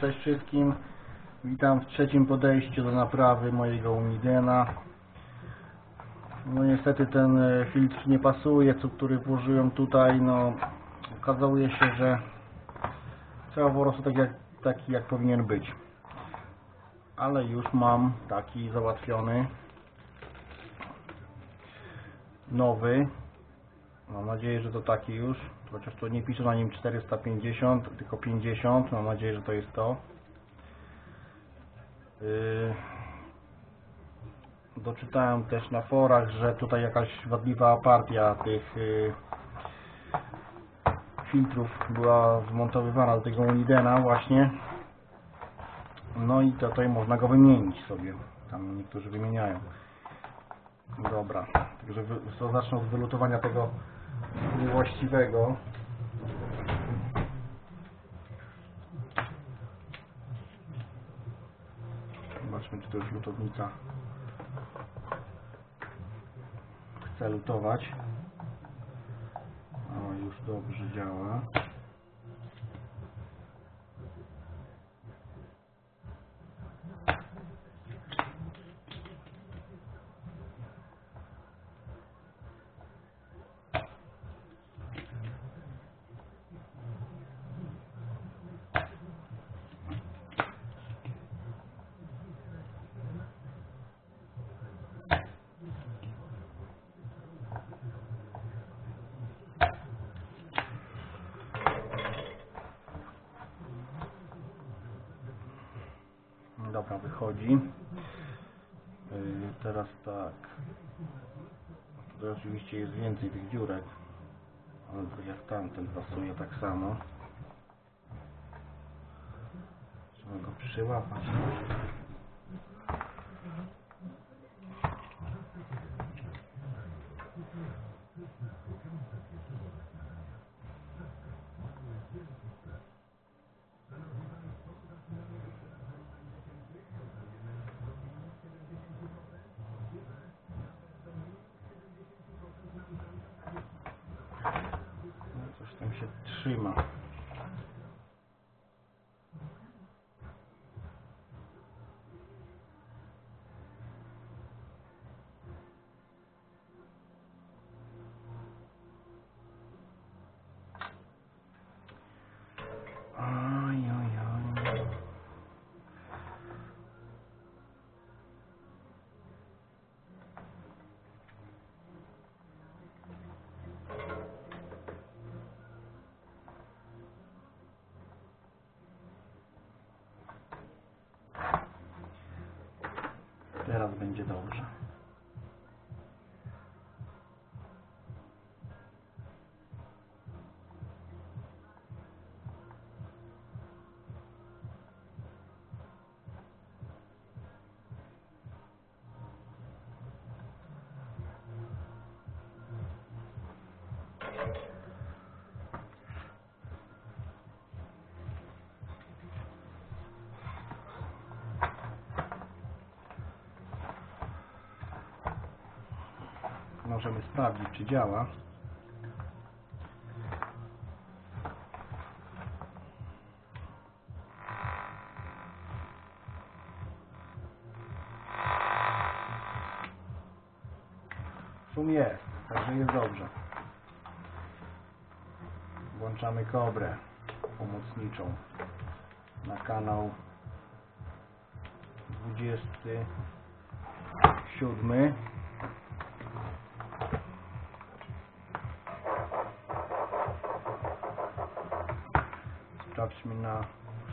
Cześć wszystkim. Witam w trzecim podejściu do naprawy mojego Unidena. No niestety ten e, filtr nie pasuje, co który włożyłem tutaj, no okazuje się, że trzeba po prostu tak jak, taki jak powinien być. Ale już mam taki załatwiony. Nowy. Mam nadzieję, że to taki już. Chociaż tu nie pisze na nim 450, tylko 50. Mam nadzieję, że to jest to. Yy, Doczytałem też na forach, że tutaj jakaś wadliwa partia tych yy, filtrów była wmontowywana do tego Unidena właśnie. No i tutaj można go wymienić sobie. Tam niektórzy wymieniają. Dobra, także zacznę od wylutowania tego niewłaściwego. Zobaczmy, czy to już lutownica chce lutować. O, już dobrze działa. Dobra, wychodzi. Yy, teraz tak. Tutaj oczywiście jest więcej tych dziurek. Ale tak jak tamten pasuje tak samo. Trzeba go przyłapać. No, Coś tam się trzyma. Teraz będzie dobrze. Możemy sprawdzić, czy działa. Szum jest, także jest dobrze. Włączamy kobrę pomocniczą na kanał 27. Sprawdźmy na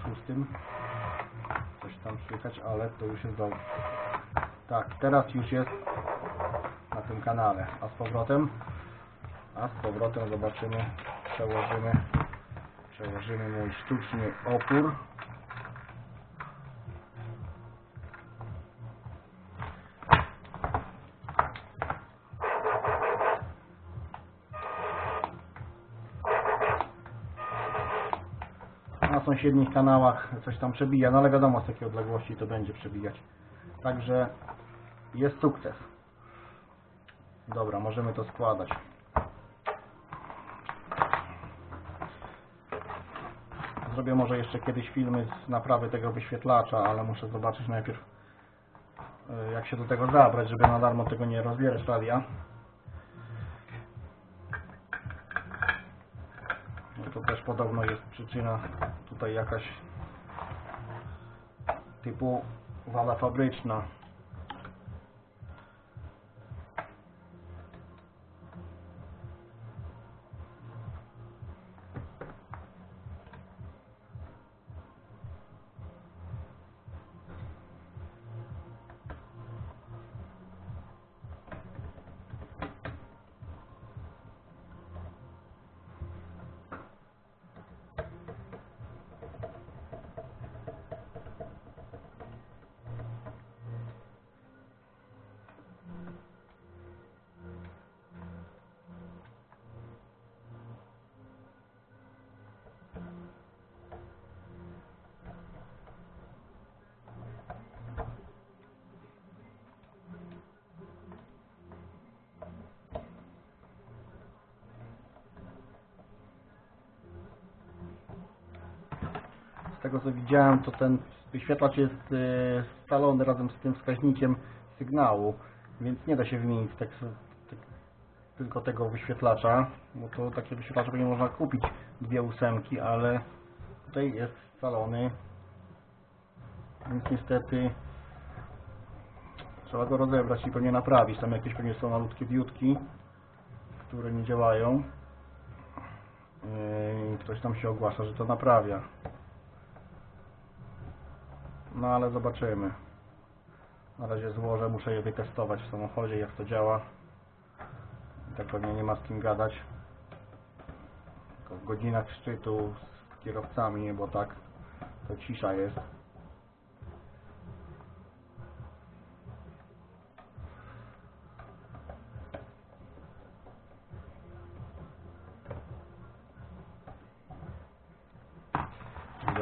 szóstym. Coś tam słychać, ale to już jest dobrze. Tak, teraz już jest na tym kanale. A z powrotem? A z powrotem zobaczymy, przełożymy, przełożymy mój sztuczny opór. Sąsiednich kanałach coś tam przebija, no ale wiadomo z jakiej odległości to będzie przebijać. Także jest sukces. Dobra, możemy to składać. Zrobię może jeszcze kiedyś filmy z naprawy tego wyświetlacza, ale muszę zobaczyć najpierw e, jak się do tego zabrać, żeby na darmo tego nie rozbierać radia. Przyczyna tutaj jakaś typu wada fabryczna. Tego co widziałem, to ten wyświetlacz jest e, scalony razem z tym wskaźnikiem sygnału, więc nie da się wymienić tak, tak, tylko tego wyświetlacza, bo to takie wyświetlacze będzie można kupić dwie ósemki, ale tutaj jest scalony, więc niestety trzeba go rozebrać i pewnie naprawić. Tam jakieś pewnie są malutkie diutki, które nie działają. I Ktoś tam się ogłasza, że to naprawia. No ale zobaczymy. Na razie złożę, muszę je wytestować w samochodzie, jak to działa. Tak pewnie nie ma z kim gadać. Tylko w godzinach szczytu z kierowcami, bo tak to cisza jest.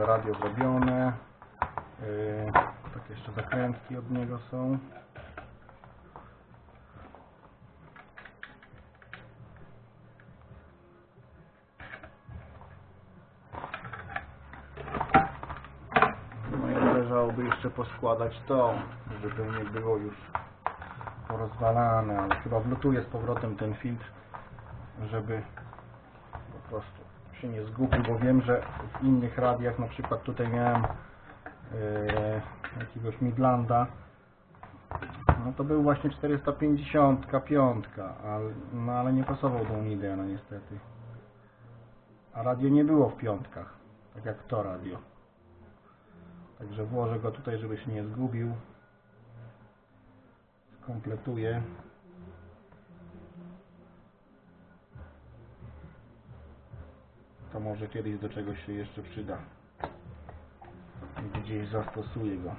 Radio zrobione. Jeszcze zakrętki od niego są. No i należałoby jeszcze poskładać to, żeby nie było już porozwalane, ale chyba wlutuje z powrotem ten filtr, żeby po prostu się nie zgubił, bo wiem, że w innych radiach, na przykład tutaj miałem jakiegoś Midlanda, no to był właśnie 455, ale, no ale nie pasował do Unidena niestety. A radio nie było w piątkach, tak jak to radio. Także włożę go tutaj, żeby się nie zgubił. Skompletuję. To może kiedyś do czegoś się jeszcze przyda. Gdzieś zastosuję go.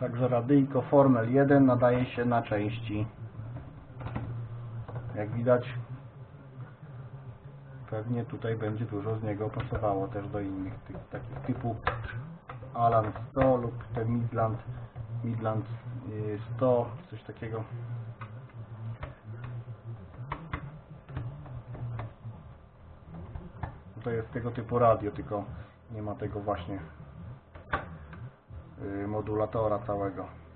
Także radyjko Formel 1 nadaje się na części. Jak widać, pewnie tutaj będzie dużo z niego pasowało też do innych tych, takich typu Alan 100 lub ten Midland Midland y, 100, coś takiego. To jest tego typu radio, tylko nie ma tego właśnie y, modulatora całego.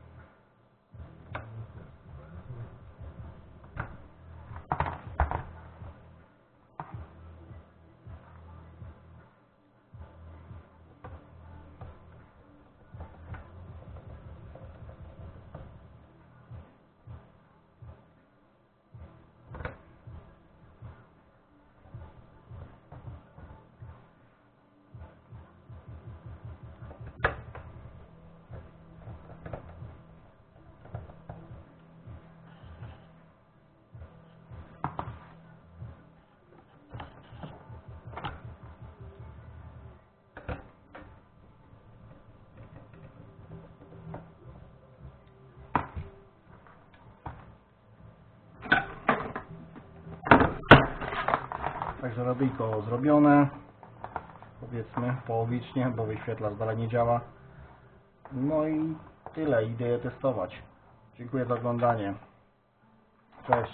Także radyjko zrobione. Powiedzmy połowicznie, bo wyświetlacz dalej nie działa. No i tyle, idę je testować. Dziękuję za oglądanie. Cześć.